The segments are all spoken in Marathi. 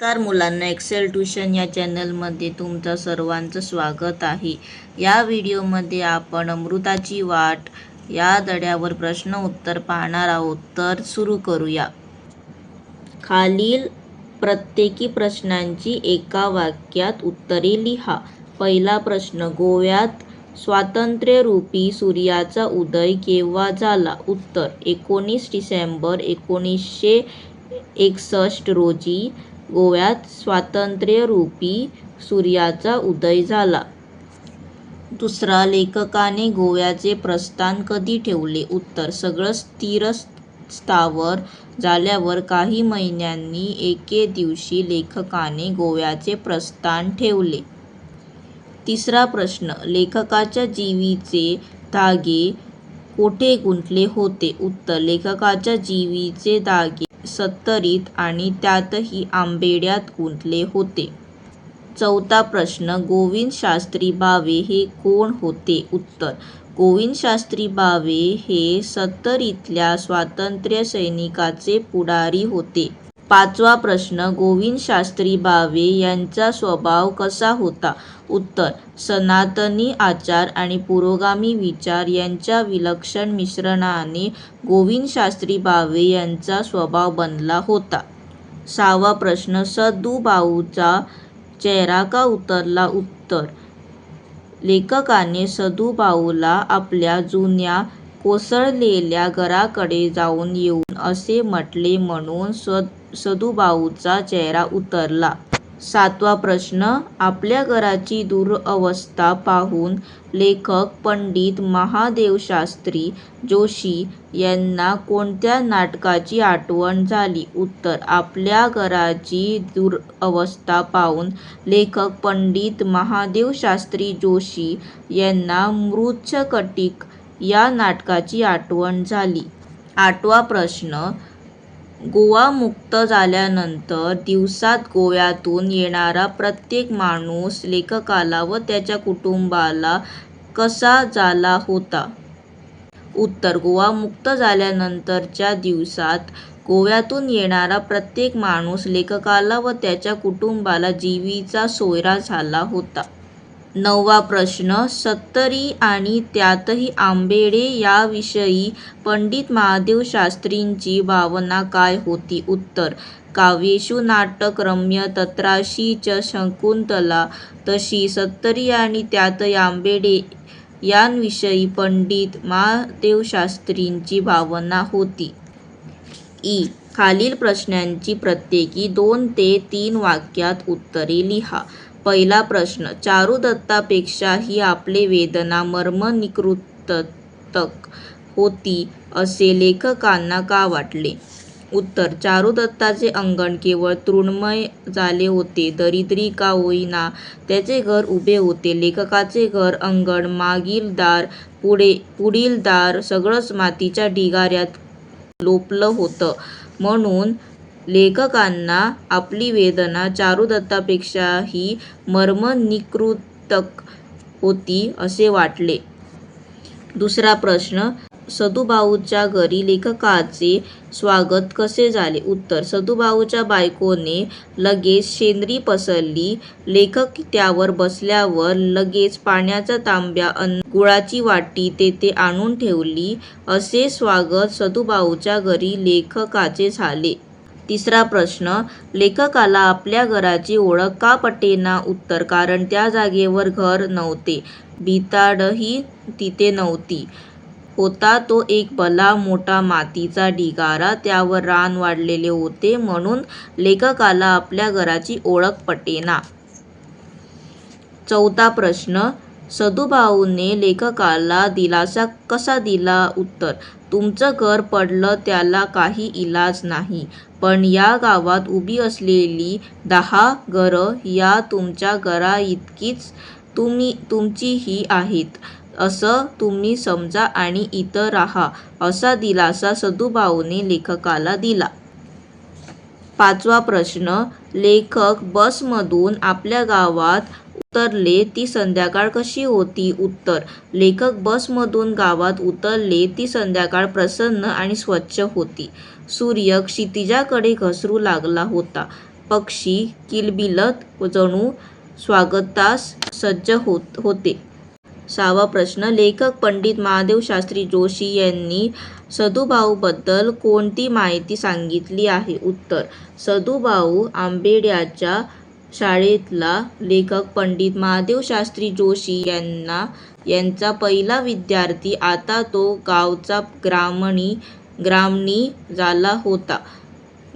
नमस्कार मुलांना एक्सेल ट्युशन या चॅनलमध्ये तुमचं सर्वांचं स्वागत आहे. या व्हिडिओमध्ये आपण अमृताची वाट या धड्यावर प्रश्न उत्तर पाहणार आहोत तर सुरू करूया. खालील प्रत्येकी प्रश्नांची एका वाक्यात उत्तरे लिहा. पहिला प्रश्न गोव्यात स्वातंत्र्यरूपी सूर्याचा उदय केव्हा झाला? उत्तर एकोणीस डिसेंबर एकोणीसशे एकसष्ट रोजी गोव्यात स्वातंत्र्यरूपी सूर्याचा उदय झाला. दुसरा लेखकाने गोव्याचे प्रस्थान कधी ठेवले? उत्तर सगळं स्थिर स्थावर झाल्यावर काही महिन्यांनी एके दिवशी लेखकाने गोव्याचे प्रस्थान ठेवले. तिसरा प्रश्न लेखकाच्या जीवीचे धागे कोठे गुंतले होते? उत्तर लेखकाच्या जीवीचे दागे सत्तरीत आणि त्यातही आंबेड्यात गुंतले होते. चौथा प्रश्न गोविंद शास्त्री भावे हे कोण होते? उत्तर गोविंद शास्त्री भावे हे सत्तरीतल्या स्वातंत्र्य सैनिकाचे पुढारी होते. पाचवा प्रश्न गोविंद शास्त्री भावे यांचा स्वभाव कसा होता? उत्तर सनातनी आचार आणि पुरोगामी विचार यांच्या विलक्षण मिश्रणाने गोविंद शास्त्री भावे यांचा स्वभाव बनला होता. सहावा प्रश्न सदुभाऊचा चेहरा का उतरला? उत्तर लेखकाने सदुभाऊला आपल्या जुन्या कोसळलेल्या घराकडे जाऊन येऊन असे म्हटले म्हणून सदुभाऊचा चेहरा उतरला. सातवा प्रश्न आपल्या घराची दुरवस्था पाहून लेखक पंडित महादेवशास्त्री जोशी यांना कोणत्या नाटकाची आठवण झाली? उत्तर आपल्या घराची दुरवस्था पाहून लेखक पंडित महादेवशास्त्री जोशी यांना मृच्छकटिक या नाटकाची आठवण झाली. आठवा प्रश्न गोवा मुक्त झाल्यानंतर दिवसात गोव्यातून येणारा प्रत्येक माणूस लेखकाला व त्याच्या कुटुंबाला कसा झाला होता? उत्तर गोवा मुक्त झाल्यानंतरच्या दिवसात गोव्यातून येणारा प्रत्येक माणूस लेखकाला व त्याच्या कुटुंबाला जीवीचा सोयरा झाला होता. नववा प्रश्न सत्तरी आणि त्यातही आंबेडे याविषयी पंडित महादेव शास्त्रींची भावना काय होती? उत्तर काव्येषु नाटक रम्य तत्राशी च शकुंतला तशी सत्तरी आणि त्यातही आंबेडे यांविषयी पंडित महादेवशास्त्रींची भावना होती. इ खालील प्रश्नांची प्रत्येकी दोन ते तीन वाक्यात उत्तरे लिहा. पहिला प्रश्न चारुदत्तापेक्षाही आपले वेदना मर्मनिकृतक होती असे लेखकांना का वाटले? उत्तर चारुदत्ताचे अंगण केवळ तृणमय झाले होते दरिद्री का होईना त्याचे घर उभे होते लेखकाचे घर अंगण मागील दार पुढे पुढील दार सगळंच मातीच्या ढिगाऱ्यात लोपलं होतं. म्हणून लेखकांना आपली वेदना चारुदत्तापेक्षाही मर्मनिकृतक होती असे वाटले. दुसरा प्रश्न सदुभाऊच्या घरी लेखकाचे स्वागत कसे झाले? उत्तर सदुभाऊच्या बायकोने लगेच शेंद्री पसरली. लेखक त्यावर बसल्यावर लगेच पाण्याचा तांब्या अन गुळाची वाटी तेथे आणून ठेवली. असे स्वागत सदुभाऊच्या घरी लेखकाचे झाले. तिसरा प्रश्न लेखकाला आपल्या घराची ओळख का पटेना उत्तर? कारण त्या जागेवर घर नव्हते. भिताडही तिथे नव्हती. होता तो एक भला मोठा मातीचा ढिगारा. त्यावर रान वाढलेले होते म्हणून लेखकाला आपल्या घराची ओळख पटेना. चौथा प्रश्न सदुभाऊने लेखकाला दिलासा कसा दिला उत्तर? तुमचं घर पडलं त्याला काही इलाज नाही. पण या गावात उभी असलेली दहा घरं या तुमच्या घराइतकीच तुम्ही तुमचीही आहेत. असं तुम्ही समजा आणि इथं राहा असा दिलासा सदुभाऊने लेखकाला दिला. पाचवा प्रश्न. लेखक बसमधून आपल्या गावात उतरले ती संध्याकाळ कशी होती? उत्तर. लेखक बसमधून गावात उतरले ती संध्याकाळ प्रसन्न आणि स्वच्छ होती. सूर्य क्षितिजाकडे घसरू लागला होता. पक्षी किलबिलत जणू स्वागतास सज्ज होत होते. सहावा प्रश्न. लेखक पंडित महादेवशास्त्री जोशी यांनी सदुभाऊबद्दल कोणती माहिती सांगितली आहे? उत्तर. सदुभाऊ आंबेड्याच्या शाळेतला लेखक पंडित महादेवशास्त्री जोशी यांना यांचा पहिला विद्यार्थी आता तो गावचा ग्रामणी ग्रामणी झाला होता.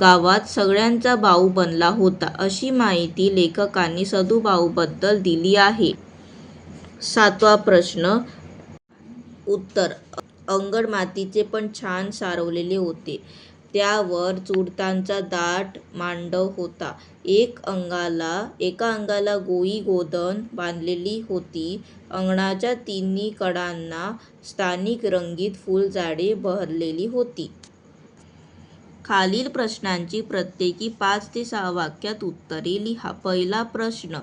गावात सगळ्यांचा भाऊ बनला होता, अशी माहिती लेखकांनी सदुभाऊंबद्दल दिली आहे. सातवा प्रश्न उत्तर अंगण मातीचे पण छान सारवलेले होते. त्यावर चुडतांचा दाट मांडव होता. एक अंगाला एका अंगाला गोई गोदन बांधलेली होती. अंगणाच्या तिन्ही कडांना स्थानिक रंगीत फुलझाडे बहरलेली होती. खालील प्रश्नांची प्रत्येकी पाच ते सहा वाक्यात उत्तरे लिहा. पहिला प्रश्न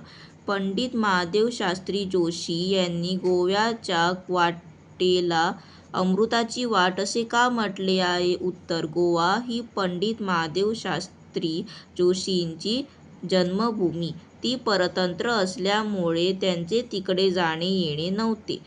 पंडित महादेवशास्त्री जोशी यांनी गोव्याच्या वाटेला अमृताची वाट असे का म्हटले आहे? उत्तर गोवा ही पंडित महादेवशास्त्री जोशींची जन्मभूमी. ती परतंत्र असल्यामुळे त्यांचे तिकडे जाणे येणे नव्हते.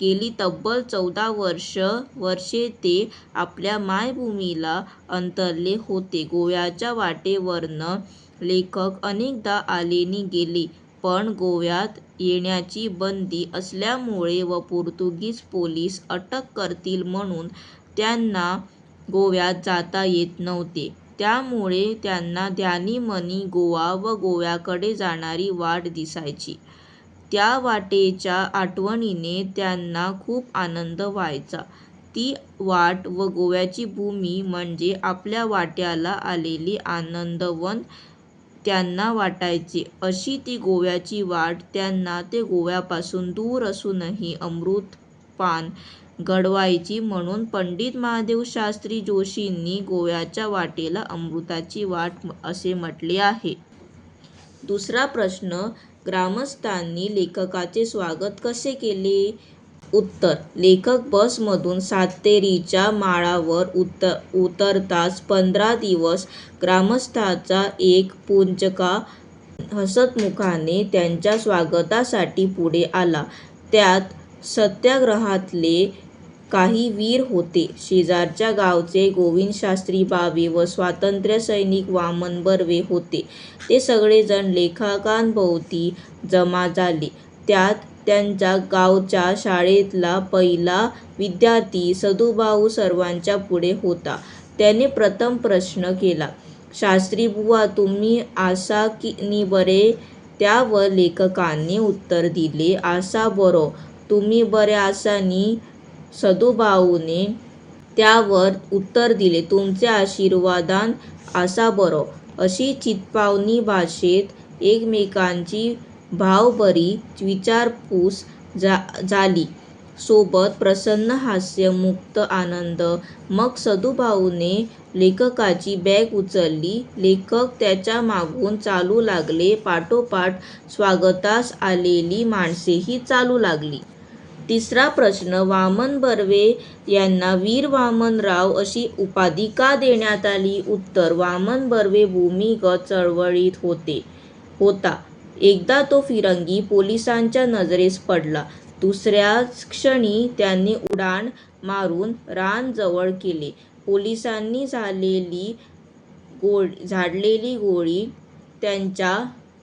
गेली तब्बल चौदा वर्ष वर्षे ते आपल्या मायभूमीला अंतरले होते. गोव्याच्या वाटेवरनं लेखक अनेकदा आलेनी गेले, पण गोव्यात येण्याची बंदी असल्यामुळे व पोर्तुगीज पोलीस अटक करतील म्हणून त्यांना गोव्यात जाता येत नव्हते. त्यामुळे त्यांना ध्यानीमनी गोवा व गोव्याकडे जाणारी वाट दिसायची. त्या वाटेच्या आठवणीने त्यांना खूप आनंद व्हायचा. ती वाट व गोव्याची भूमी म्हणजे आपल्या वाट्याला आलेली आनंदवन त्यांना वाटायचे. अशी ती गोव्याची वाट त्यांना ते गोव्यापासून दूर असूनही अमृतपान घडवायची म्हणून पंडित महादेवशास्त्री जोशींनी गोव्याच्या वाटेला अमृताची वाट असे म्हटले आहे. दुसरा प्रश्न ग्रामस्थांनी लेखकाचे स्वागत कसे केले? उत्तर लेखक बसमधून सातेरीच्या माळावर उतरताच पंधरा दिवस ग्रामस्थाचा एक पुंजका हसतमुखाने त्यांच्या स्वागतासाठी पुढे आला. त्यात सत्याग्रहातले काही वीर होते. शेजारच्या गावचे गोविंदशास्त्री बावे व स्वातंत्र्यसैनिक वामन बर्वे होते. ते सगळेजण लेखकांभोवती जमा झाले. त्यात त्यांच्या गावच्या शाळेतला पहिला विद्यार्थी सदुभाऊ सर्वांच्या पुढे होता. त्याने प्रथम प्रश्न केला, शास्त्रीबुवा तुम्ही आसा नि बरे? त्यावर लेखकाने उत्तर दिले, आसा बरो. तुम्ही बरे आसानी सदुभाऊने त्यावर उत्तर दिले, तुमच्या आशीर्वादान आसा बरो. अशी चितपावनी भाषेत एकमेकांची भावभरी विचारपूस जा झाली. सोबत प्रसन्न हास्य, मुक्त आनंद. मग सदुभाऊने लेखकाची बॅग उचलली. लेखक त्याच्या मागून चालू लागले. पाठोपाठ स्वागतास आलेली माणसेही चालू लागली. तिसरा प्रश्न वामन बर्वे यांना वीर वामनराव अशी उपाधी का देण्यात आली? उत्तर वामन बर्वे भूमिगत चळवळीत होता. एकदा तो फिरंगी पोलिसांच्या नजरेस पडला. दुसऱ्याच क्षणी त्याने उडाण मारून रान जवळ केले. पोलिसांनी झाडलेली गोळी त्यांच्या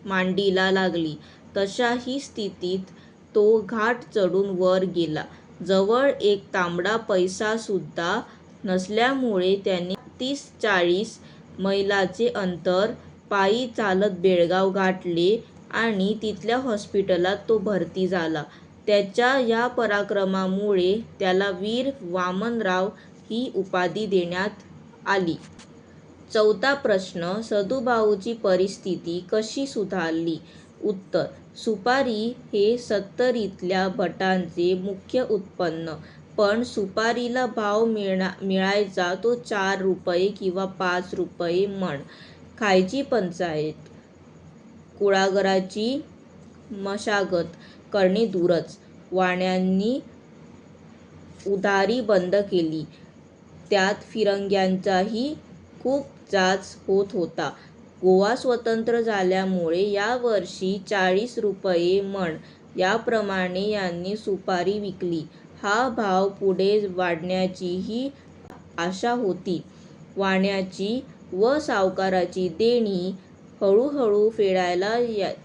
मांडीला लागली. तशाही स्थितीत तो घाट चढून वर गेला. जवळ एक तांबडा पैसासुद्धा नसल्यामुळे त्याने तीस-चाळीस मैलाचे अंतर पायी चालत बेळगाव गाठले आणि तिथल्या हॉस्पिटलात तो भरती झाला. त्याच्या या पराक्रमामुळे त्याला वीर वामनराव ही उपाधी देण्यात आली. चौथा प्रश्न सदुभाऊची परिस्थिती कशी सुधारली? उत्तर सुपारी हे सत्तरीतल्या भटांचे मुख्य उत्पन्न. पण सुपारीला भाव मिळायचा तो चार रुपये किंवा पाच रुपये मण. खायची पंचाईत. कुळागराची मशागत करणे दूरच. वाण्यांनी उधारी बंद केली. त्यात फिरंग्यांचाही खूप जाच होत होता. गोवा स्वतंत्र झाल्यामुळे यावर्षी चाळीस रुपये मण याप्रमाणे यांनी सुपारी विकली. हा भाव पुढे वाढण्याचीही आशा होती. वाण्याची व सावकाराची देणी हळूहळू फेडायला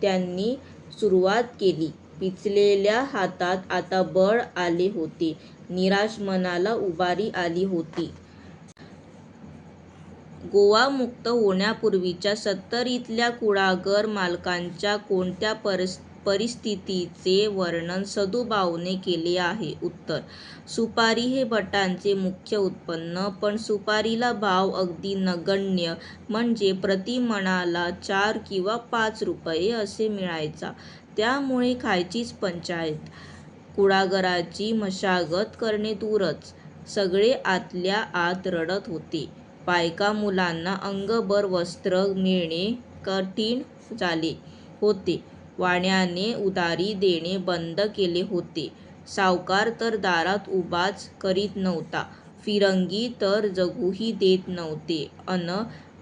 त्यांनी सुरुवात केली. पिचलेल्या हातात आता बळ आले होते. निराश मनाला उभारी आली होती. गोवा मुक्त होण्यापूर्वीच्या सत्तरीतल्या कुळागर मालकांच्या कोणत्या परिस्थिती परिस्थितीचे वर्णन सदुभाऊने केले आहे? उत्तर सुपारी हे भटांचे मुख्य उत्पन्न. पण सुपारीला भाव अगदी नगण्य म्हणजे प्रतिमणाला चार किंवा पाच रुपये असे मिळायचा. त्यामुळे खायचीच पंचाईत. कुळागराची मशागत करणे दूरच, सगळे आतल्या आत रडत होते. बायका मुलांना अंगभर वस्त्र मिळणे कठीण झाले होते. वाण्याने उधारी देणे बंद केले होते. सावकार तर दारात उभाच करीत नव्हता. फिरंगी तर जगूही देत नव्हते अन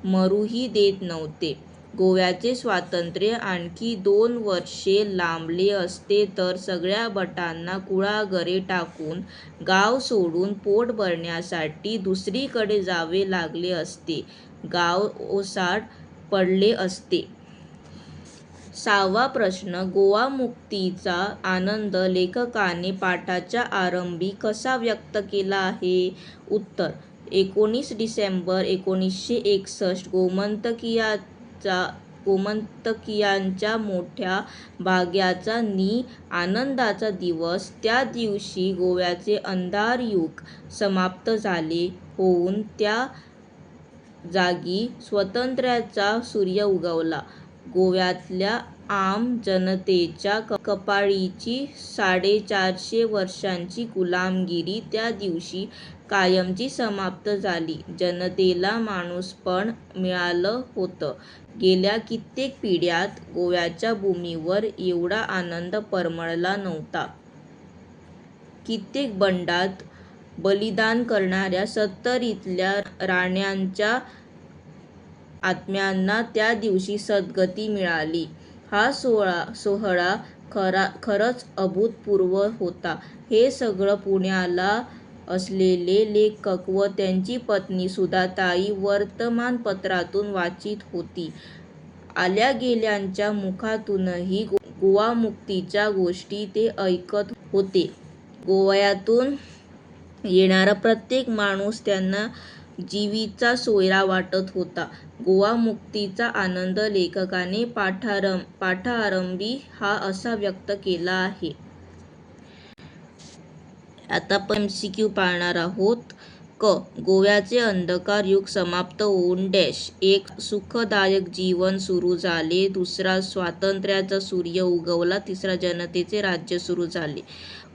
मरूही देत नव्हते. गोव्याचे स्वातंत्र्य आणखी दोन वर्षे लांबले असते तर सगळ्या भटांना कुळागरे टाकून, गाव सोडून पोट भरण्यासाठी दुसरीकडे जावे लागले असते. गाव ओसाड पडले असते. सहावा प्रश्न गोवा मुक्तीचा आनंद लेखकाने पाठाच्या आरंभी कसा व्यक्त केला आहे? उत्तर एकोणीस डिसेंबर एकोणीसशे एकसष्ट गोमंतकीयांच्या मोठ्या भाग्याचा नि आनंदाचा दिवस. त्या दिवशी गोव्याचे अंधार युग समाप्त झाले होऊन त्या जागी स्वातंत्र्याचा सूर्य उगवला. गोव्यातल्या आम जनतेच्या कपाळीची साडेचारशे वर्षांची गुलामगिरी त्या दिवशी कायमची समाप्त झाली. जनतेला माणूसपण मिळालं होतं. गेल्या कित्येक पिढ्यात गोव्याच्या भूमीवर एवढा आनंद परमळला नव्हता. कित्येक बंडात बलिदान करणाऱ्या सत्तरीतल्या राण्यांच्या आत्म्यांना त्या दिवशी सद्गती मिळाली. हा सोहळा सोहळा खरा खरंच अभूतपूर्व होता. हे सगळं पुण्याला असलेले लेखक व त्यांची पत्नी सुधाताई वर्तमानपत्रातून वाचित होती. आल्या गेल्यांच्या मुखातूनही गोवामुक्तीच्या गोष्टी ते ऐकत होते. गोव्यातून येणारा प्रत्येक माणूस त्यांना जीवीचा सोयरा वाटत होता. गोवामुक्तीचा आनंद लेखकाने पाठाआरंभी हा असा व्यक्त केला आहे. आता आपण एमसीक्यू पाहणार आहोत. क. गोव्याचे अंधकार युग समाप्त होऊन एक सुखदायक जीवन सुरू झाले. दुसरा स्वातंत्र्याचा सूर्य उगवला. तिसरा जनतेचे राज्य सुरू झाले.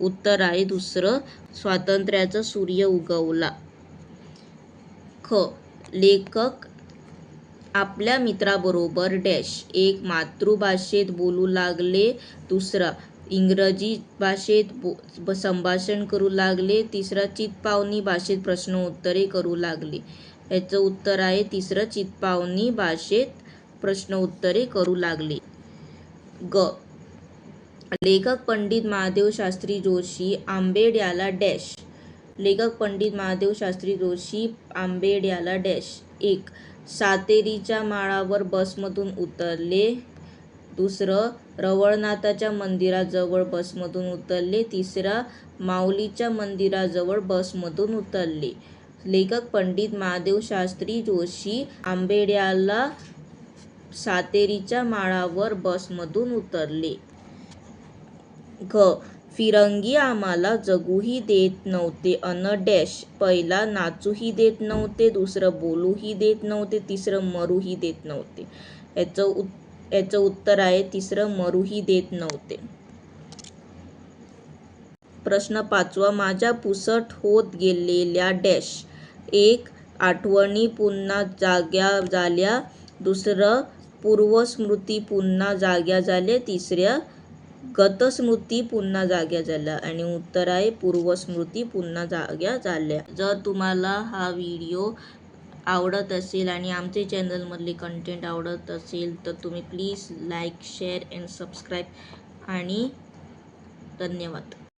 उत्तर आहे दुसरं स्वातंत्र्याचा सूर्य उगवला. ख. लेखक आपल्या मित्राबरोबर डॅश एक मातृभाषेत बोलू लागले. दुसरा इंग्रजी भाषेत बो संभाषण करू लागले. तिसरा चितपावनी भाषेत प्रश्नोत्तरे करू लागले. याचं उत्तर आहे तिसरं चितपावनी भाषेत प्रश्नोत्तरे करू लागले. ग. लेखक पंडित महादेवशास्त्री जोशी आंबेड याला डॅश लेखक पंडित महादेवशास्त्री जोशी आंबेड्याला एक. सातेरीच्या माळावर बसमधून उतरले. दुसरं रवळनाथाच्या मंदिराजवळ बसमधून उतरले. तिसरा माऊलीच्या मंदिराजवळ बसमधून उतरले. लेखक पंडित महादेवशास्त्री जोशी आंबेड्याला सातेरीच्या माळावर बसमधून उतरले. घ. फिरंगी आम्हाला जगूही देत नव्हते अन डॅश पहिला नाचूही देत नव्हते. दुसरं बोलूही देत नव्हते. तिसरं मरूही देत नव्हते. याचं उत्तर आहे तिसरं मरूही देत नव्हते. प्रश्न पाचवा. माझ्या पुसट होत गेलेल्या डॅश एक. आठवणी पुन्हा जाग्या झाल्या. दुसरं पूर्वस्मृती पुन्हा जाग्या झाल्या. तिसऱ्या गतस्मृती पुन्हा जाग्या झाल्या. आणि उत्तराय पूर्वस्मृती पुन्हा जाग्या झाल्या. जर तुम्हाला हा व्हिडिओ आवडत असेल आणि आमचे चॅनलमधले कंटेंट आवडत असेल तर तुम्ही please like share and subscribe आणि धन्यवाद